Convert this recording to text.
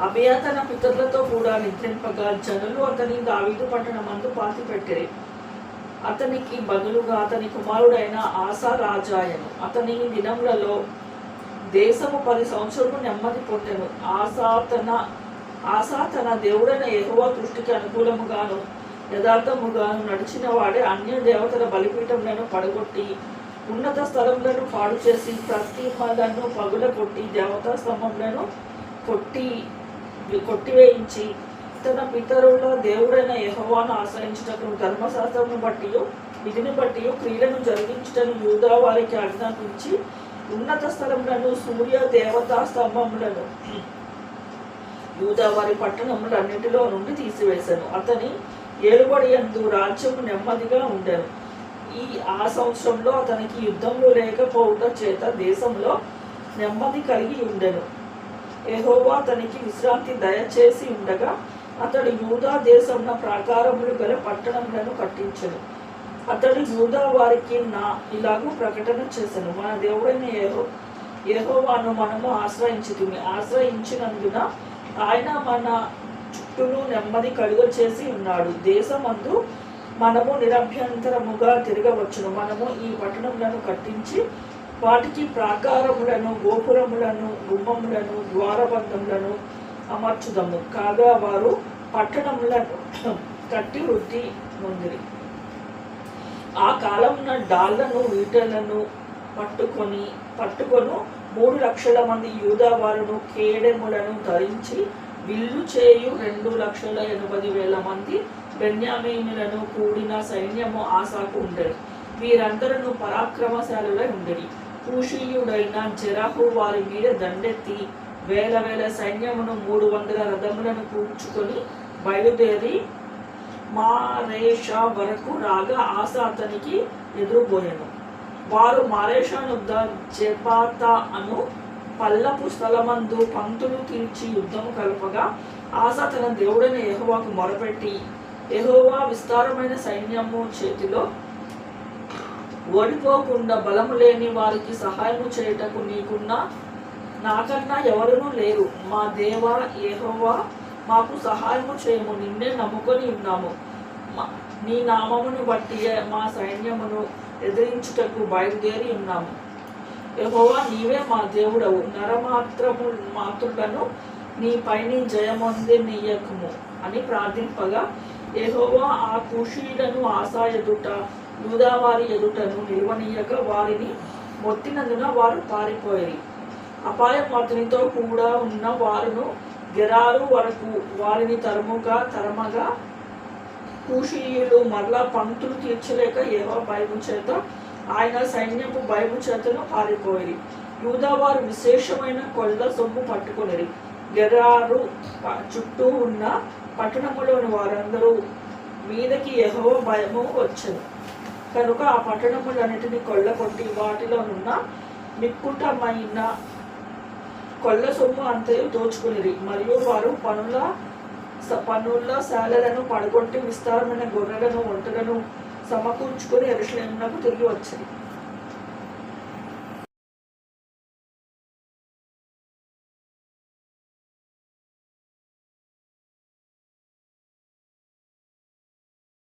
ఉజ్జియా తన పితరులతో కూడా నిద్రింపగా జనులు అతని దావీదు పట్టణమందు పాతి పెట్టిరి. అతనికి బదులుగా అతని కుమారుడైన ఆశా రాజాయను. అతని దినములలో దేశము పది సంవత్సరము నెమ్మది పొట్టెను ఆశా తన ఆశా తన దేవుడైన యెహోవా దృష్టికి అనుకూలముగాను యథార్థముగాను నడిచిన వాడే అన్య దేవతల బలిపీఠములను పడగొట్టి ఉన్నత స్థలములను పాడు చేసి ప్రతిమలను పగుల కొట్టి దేవతా స్తంభంలను కొట్టి కొట్టివేయించి తన పితరుల దేవుడైన యెహోవాను ఆశ్రయించుటకు ధర్మశాస్త్రమును బట్టి విధిని బట్టి క్రియలను జరిగించటను యూదా వారికి ఆజ్ఞాపించి ఉన్నత స్థలములను సూర్య దేవతా స్తంభములను యూదా వారి పట్టణములన్నిటిలో నుండి తీసివేశాను అతని ఏలుబడి అందు రాజ్యము నెమ్మదిగా ఉండెను. ఈ ఆ సంవత్సరంలో అతనికి యుద్ధంలో లేకపోవుట చేత దేశంలో నెమ్మది కలిగి ఉండెను. ఎహోవా అతనికి విశ్రాంతి దయచేసి ఉండగా అతడు యూదా దేశమున ప్రాకారములు గల పట్టణములను కట్టించను. అతడు యూదా వారికి నా ఇలాగూ ప్రకటన చేశాను మన దేవుడైన ఏహో యెహోవాను మనము ఆశ్రయించుతుంది ఆశ్రయించినందున ఆయన మన చుట్టూను నెమ్మది కలుగ చేసి ఉన్నాడు. దేశమందు మనము నిరభ్యంతరముగా తిరగవచ్చును. మనము ఈ పట్టణములను కట్టించి వాటికి ప్రాకారములను గోపురములను గుమ్మములను ద్వారబంధములను అమర్చుదము. కాగా వారు పట్టణములను కట్టి వృద్ధి నొందిరి ఆ కాలమున డాళ్ళను వీటలను పట్టుకొని పట్టుకొను మూడు లక్షల మంది యూదావారును కేడెములను ధరించి విల్లు చేయు రెండు లక్షల ఎనభై వేల మంది బెన్యామీనులను కూడిన సైన్యము ఆశాకు ఉండేది వీరందరూ పరాక్రమశాలులై ఉండడి కూషీయుడైన జరాహు వారి మీద దండెత్తి వేల వేల సైన్యమును మూడు వందల రథములను కూర్చుకొని బయలుదేరి మారేషా వరకు రాగా ఆశ అతనికి ఎదురుపోయాను వారు మారేషానుద్ద జపాత అను పల్లపు స్థలమందు పంతులు తీర్చి యుద్ధము కలపగా ఆశ తన దేవుడైన యెహోవాకు మొరపెట్టి ఎహోవా విస్తారమైన సైన్యము చేతిలో ఓడిపోకుండా బలము లేని వారికి సహాయము చేయుటకు నీకున్న నాకన్నా ఎవరునూ లేరు. మా దేవా ఎహోవా మాకు సహాయము చేయము. నిన్నే నమ్ముకొని ఉన్నాము. నీ నామమును బట్టి మా సైన్యమును ఎదిరించుటకు బయలుదేరి ఉన్నాము. ఎహోవా నీవే మా దేవుడవు. నరమాత్రము మాతృలను నీ పైని జయమొంది నీయకము అని ప్రార్థింపగా ఎహోవా ఆ కుషీలను ఆశా ఎదుట యూదావారి ఎదుటను నిలవనీయక వారిని మొత్తినందున వారు పారిపోయి అపాయ పాత్రనితో కూడా ఉన్న వారును గెరారు వరకు వారిని తరముగా తరమగా కూషీయులు మరలా పంక్తులు తీర్చలేక ఏవో భయము చేత ఆయన సైన్యపు భయము చేతను పారిపోయి యూదావారు విశేషమైన కొల్ల సొమ్ము పట్టుకునేది గెరారు చుట్టూ ఉన్న పట్టణములోని వారందరూ మీదకి యెహోవ భయము వచ్చను. కనుక ఆ పట్టణములన్నిటిని కొల్లగొట్టి వాటిలోనున్న మిక్కుటమైన కొల్ల సొమ్ము అంతయు దోచుకునిరి. మరియు వారు పనుల పనుల శాలలను పడగొట్టి విస్తారమైన గొర్రెలను ఒంటలను సమకూర్చుకుని ఎరుసలేమునకు తిరిగి వచ్చింది